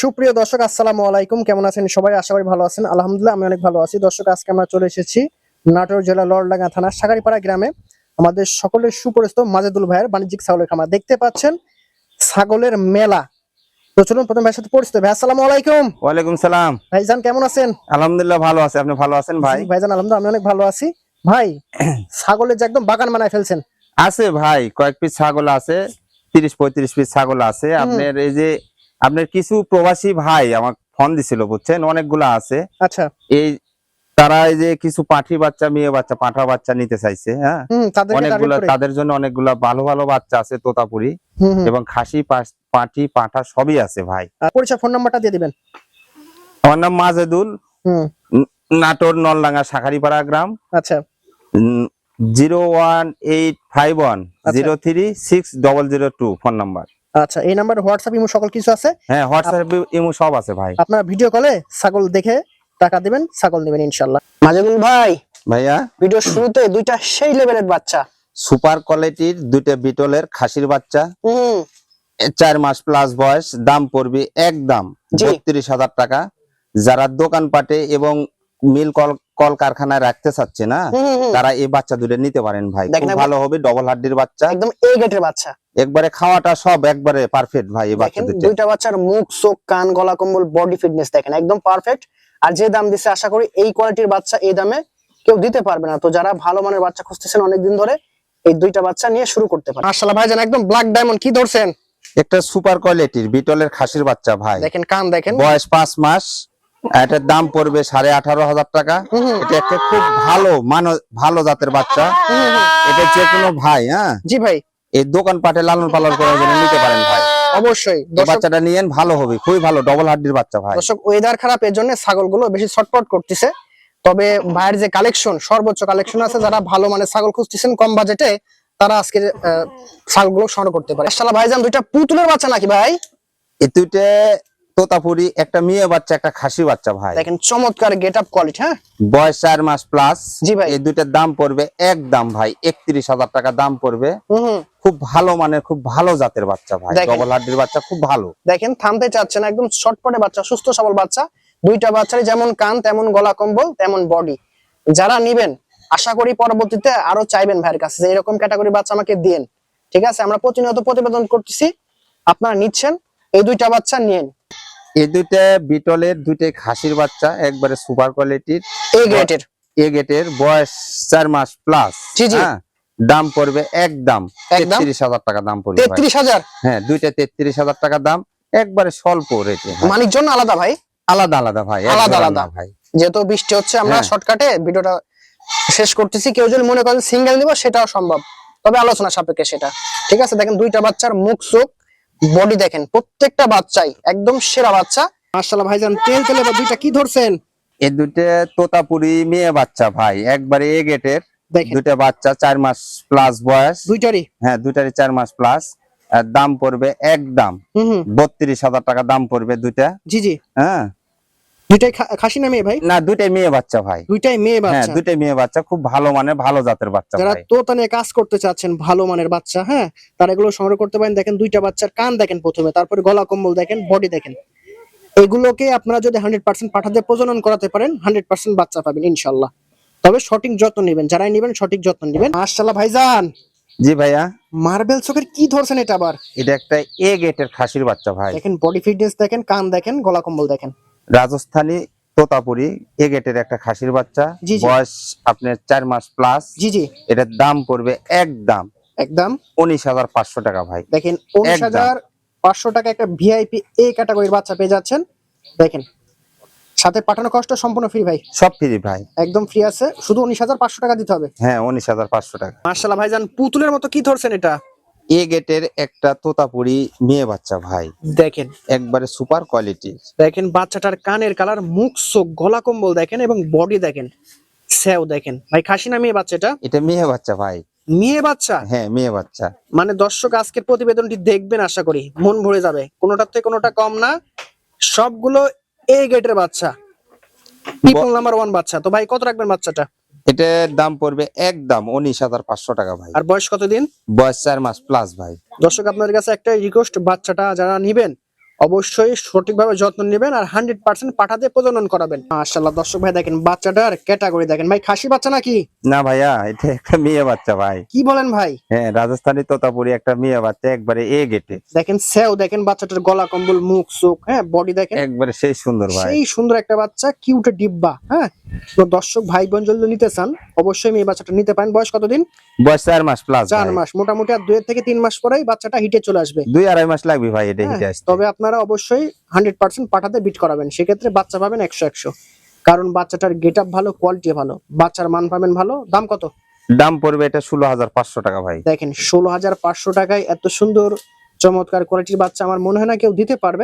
সুপ্রিয় দর্শক আসসালামু আলাইকুম। কেমন আছেন সবাই? আশা করি ভালো আছেন। আলহামদুলিল্লাহ আমি অনেক ভালো আছি। দর্শক আজকে আমরা চলে এসেছি নাটোর জেলা লড়ডাঙ্গা থানা সাগারিপাড়া গ্রামে আমাদের সকলের সুপরিচিত মাজেদুল ভাইয়ের বাণিজ্যিক ছাগলের খামার। দেখতে পাচ্ছেন ছাগলের মেলা। তো চলুন প্রথম ভাইয়ের সাথে পরিচিত। ভাই আসসালামু আলাইকুম। ওয়ালাইকুম সালাম। ভাইজান কেমন আছেন? আলহামদুলিল্লাহ ভালো আছে। আপনি ভালো আছেন ভাই? ভাইজান আলহামদুলিল্লাহ আমি অনেক ভালো আছি। ভাই ছাগলের যে একদম বাগান বানায় ফেলছেন। আছে ভাই কয়েক পিস ছাগল আছে তিরিশ পঁয়ত্রিশ পিস ছাগল আছে। আপনার এই যে আপনার কিছু প্রবাসী ভাই আমাকে ফোন দিছিল বুঝছেন? অনেকগুলা আছে। আচ্ছা। এই তারা এই যে কিছু পাঠি বাচ্চা মেয়ে বাচ্চা পাঠা বাচ্চা নিতে চাইছে হ্যাঁ? অনেকগুলা তাদের জন্য অনেকগুলা ভালো ভালো বাচ্চা আছে তোতাপুরি এবং খাসি পাঠি পাঠা সবই আছে ভাই। পরিচয় ফোন নাম্বারটা দিয়ে দিবেন। আমার নাম মাজেদুল। নাটোর নলডাঙ্গা শাখারিপাড়া গ্রাম। আচ্ছা। Zero one eight five one zero three six double zero two phone number আচ্ছা এই নাম্বার হোয়াটসঅ্যাপ ইমো সকল কিছু আছে? হ্যাঁ হোয়াটসঅ্যাপ ইমো সব আছে ভাই। আপনারা ভিডিও কলে ছাগল দেখে টাকা দিবেন ছাগল নেবেন ইনশাল্লাহ। মাজেদুল ভাই ভাইয়া? ভিডিও শুরুতে দুইটা সেই লেভেলের বাচ্চা। সুপার কোয়ালিটির দুইটা বিটলের খাসির বাচ্চা। হুম। চার মাস প্লাস বয়স দাম পড়বে একদম। বত্রিশ হাজার টাকা। যারা দোকানপাটে এবং মিল কল কল কারখানায় রাখতে চাচ্ছে না। তারা এই বাচ্চা দুটো নিতে পারেন ভাই। খুব ভালো হবে ডবল হাড্ডির বাচ্চা। একদম এ গেটের বাচ্চা। একবারে খাওয়াটা সব একবারে পারফেক্ট ভাই এই বাচ্চা দুটো দুইটা বাচ্চার মুখ চোখ কান গলা কম্বল বডি ফিটনেস দেখেন একদম পারফেক্ট আর যে দাম দিছে আশা করি এই কোয়ালিটির বাচ্চা এই দামে কেউ দিতে পারবে না। তো যারা ভালো মানের বাচ্চা খুঁজতেছেন অনেকদিন ধরে এই দুইটা বাচ্চা নিয়ে শুরু করতে পারেন। মাশাআল্লাহ ভাইজান একদম ব্ল্যাক ডায়মন্ড কি ধরছেন? একটা সুপার কোয়ালিটির বিটলের খাসির বাচ্চা ভাই। দেখেন কান দেখেন। বয়স পাঁচ মাস এটার দাম পড়বে সাড়ে আঠারো হাজার টাকা। এটা একটা খুব ভালো মান ভালো জাতের বাচ্চা। এটা যে কোনো ভাই হ্যাঁ? জি ভাই। এই দোকান পাটে লালন পালন করার জন্য নিতে পারেন ভাই। অবশ্যই। বাচ্চাটা নিয়েন ভালো হবে খুবই ভালো ডবল হাড্ডির বাচ্চা ভাই। দর্শক ওয়েদার খারাপ এর জন্য ছাগলগুলো বেশি ছটপট করতেছে। তবে ভাইয়ের যে কালেকশন সর্বোচ্চ কালেকশন আছে যারা ভালো মানের ছাগল খুঁজতেছেন কম বাজেটে তারা আজকে ছাগলগুলো সংগ্রহ করতে পারে। ভাইজান দুইটা পুতুলের বাচ্চা নাকি ভাই? এই দুইটা তোতাপুরি একটা মেয়ে বাচ্চা একটা খাসি বাচ্চা ভাই। দেখেন চমৎকার গেট আপ কোয়ালিটি হ্যাঁ? বয়স চার মাস প্লাস জি ভাই। এই দুইটার দাম পড়বে একদম ভাই। একত্রিশ হাজার টাকা দাম পড়বে। খুব ভালো মানের খুব ভালো জাতের বাচ্চা ভাই। ডবল হাড্ডির বাচ্চা খুব ভালো। দেখেন থামতে চাচ্ছে না একদম শর্টপটে বাচ্চা সুস্থ সবল বাচ্চা। দুইটা বাচ্চারই যেমন কান তেমন গলা কম্বল তেমন বডি যারা নিবেন আশা করি পরবর্তীতে আরও চাইবেন ভাইয়ের কাছে যে এরকম ক্যাটাগরি বাচ্চা আমাকে দিন ঠিক আছে? আমরা প্রতিনিয়ত প্রতিবেদন করতেছি। আপনারা নিচ্ছেন এই দুইটা বাচ্চা নিন এই দুইটা বিটলের দুইটা খাসির বাচ্চা একবারে সুপার কোয়ালিটির। এই গ্রেটের। এ গেটের বয়স চার মাস প্লাস জি। দাম পড়বে একদম? তেত্রিশ হাজার টাকা দাম পড়বে তেত্রিশ হাজার? হ্যাঁ দুইটা তেত্রিশ হাজার টাকা দাম একবারে স্বল্প রেটে মানিক জন্য আলাদা ভাই? আলাদা আলাদা ভাই আলাদা আলাদা। ভাই। যেহেতু বৃষ্টি হচ্ছে আমরা হ্যাঁ। শর্টকাটে ভিডিওটা শেষ করতেছি। কেউ যদি মনে করেন সিঙ্গেল নিব সেটাও সম্ভব। তবে আলোচনা সাপেক্ষে সেটা। ঠিক আছে দেখেন দুইটা বাচ্চার মুখ চোখ বডি দেখেন প্রত্যেকটা বাচ্চাই একদম সেরা বাচ্চা। মার্শাল্লাহ ভাইজান তেল তেলে বা দুইটা কি ধরছেন? এই দুইটা তোতাপুরি মেয়ে বাচ্চা ভাই একবারে এ গেটের। দেখেন। দুইটা বাচ্চা চার মাস প্লাস বয়স। দুইটারই? হ্যাঁ দুইটারই চার মাস প্লাস দাম পড়বে একদম বত্রিশ হাজার টাকা দাম পড়বে দুইটা। জি জি। হ্যাঁ। দুইটাই খাসি না মেয়ে ভাই? না দুইটাই মেয়ে বাচ্চা ভাই। দুইটাই মেয়ে হ্যাঁ দুইটাই মেয়ে বাচ্চা খুব ভালো ভালো জাতের বাচ্চা যারা ভাই। কাজ করতে চাচ্ছেন ভালো মানের বাচ্চা হ্যাঁ তারা এগুলো সংগ্রহ করতে পারেন। দেখেন দুইটা বাচ্চার কান দেখেন প্রথমে তারপরে গলা কম্বল দেখেন বডি দেখেন। এগুলোকে আপনারা যদি হান্ড্রেড পার্সেন্ট পাঠাতে প্রজনন করাতে পারেন হান্ড্রেড পার্সেন্ট বাচ্চা পাবেন ইনশাল্লাহ। তবে সঠিক যত্ন নেবেন যারাই নেবেন সঠিক যত্ন নেবেন। মাশাল্লাহ ভাইজান! জি ভাইয়া। মার্বেল চোখের কি ধরছেন এটা আবার? এটা একটা এ গেটের খাসির বাচ্চা ভাই। দেখেন বডি ফিটনেস দেখেন কান দেখেন গলা কম্বল দেখেন। রাজস্থানী তোতাপুরি এ গেটের একটা খাসির বাচ্চা। বয়স আপনার চার মাস প্লাস জি জি। এটার দাম পড়বে একদম। একদম। উনিশ হাজার পাঁচশো টাকা ভাই। দেখেন উনিশ হাজার পাঁচশো টাকা একটা ভিআইপি এ ক্যাটাগরির বাচ্চা পেয়ে যাচ্ছেন। দেখেন সাথে পাঠানো কষ্ট সম্পূর্ণ ফ্রি ভাই। সব ফ্রি ভাই। একদম ফ্রি আছে। শুধু উনিশ হাজার পাঁচশো টাকা দিতে হবে। হ্যাঁ উনিশ হাজার পাঁচশো টাকা। মার্শাল্লাহ ভাইজান পুতুলের মতো কি ধরছেন এটা? এ গেটের একটা তোতাপুরি মেয়ে বাচ্চা ভাই। দেখেন। একবারে সুপার কোয়ালিটির দেখেন বাচ্চাটার কানের কালার মুখ চোখ গলা কম্বল দেখেন এবং বডি দেখেন। স্যাও দেখেন। ভাই খাসি না মেয়ে বাচ্চাটা এটা? মেয়ে বাচ্চা ভাই। মেয়ে বাচ্চা? হ্যাঁ মেয়ে বাচ্চা। মানে দর্শক আজকের প্রতিবেদনটি দেখবেন আশা করি। মন ভরে যাবে। কোনোটার থেকে কোনোটা কম না। সবগুলো এ গেটের বাচ্চা। পিপল নাম্বার ওয়ান বাচ্চা। তো ভাই কত রাখবেন বাচ্চাটা? এটার দাম পড়বে একদম উনিশ হাজার পাঁচশো টাকা ভাই। আর বয়স কতদিন? বয়স চার মাস প্লাস ভাই। দর্শক আপনাদের কাছে একটা রিকোয়েস্ট বাচ্চাটা যারা নিবেন অবশ্যই সঠিকভাবে যত্ন নেবেন আর হান্ড্রেড পার্সেন্ট পাঠাতে প্রজনন করাবেন। মাশাল্লাহ দর্শক ভাই দেখেন বাচ্চাটার ক্যাটাগরি দেখেন ভাই খাসি বাচ্চা নাকি? না ভাইয়া এটা একটা মেয়ে বাচ্চা ভাই। কি বলেন ভাই? হ্যাঁ রাজস্থানী তোতাপুরি একটা মেয়ে বাচ্চা একবারে এ গেটে। দেখেন সেও দেখেন বাচ্চাটার গলা কম্বল মুখ চোখ হ্যাঁ বডি দেখেন। একবারে সেই সুন্দর ভাই। সেই সুন্দর একটা বাচ্চা কিউটে ডিব্বা হ্যাঁ। তো দর্শক ভাই বোন যদি নিতে চান অবশ্যই মেয়ে বাচ্চাটা নিতে পারেন। বয়স কতদিন? বয়স চার মাস প্লাস চার মাস। মোটামুটি আর দুই থেকে তিন মাস পরেই বাচ্চাটা হিটে চলে আসবে। দুই আড়াই মাস লাগবে ভাই এটা হ্যাঁ, হিটে আসতে। তবে আপনারা অবশ্যই হান্ড্রেড পার্সেন্ট পাঠাতে বিট করাবেন। সেক্ষেত্রে বাচ্চা পাবেন একশো একশো। কারণ বাচ্চাটার গেট আপ ভালো কোয়ালিটি ভালো। বাচ্চার মান পাবেন ভালো। দাম কত? দাম পড়বে এটা ষোলো হাজার পাঁচশো টাকা ভাই। দেখেন ষোলো হাজার পাঁচশো টাকায় এত সুন্দর চমৎকার কোয়ালিটির বাচ্চা আমার মনে হয় না কেউ দিতে পারবে।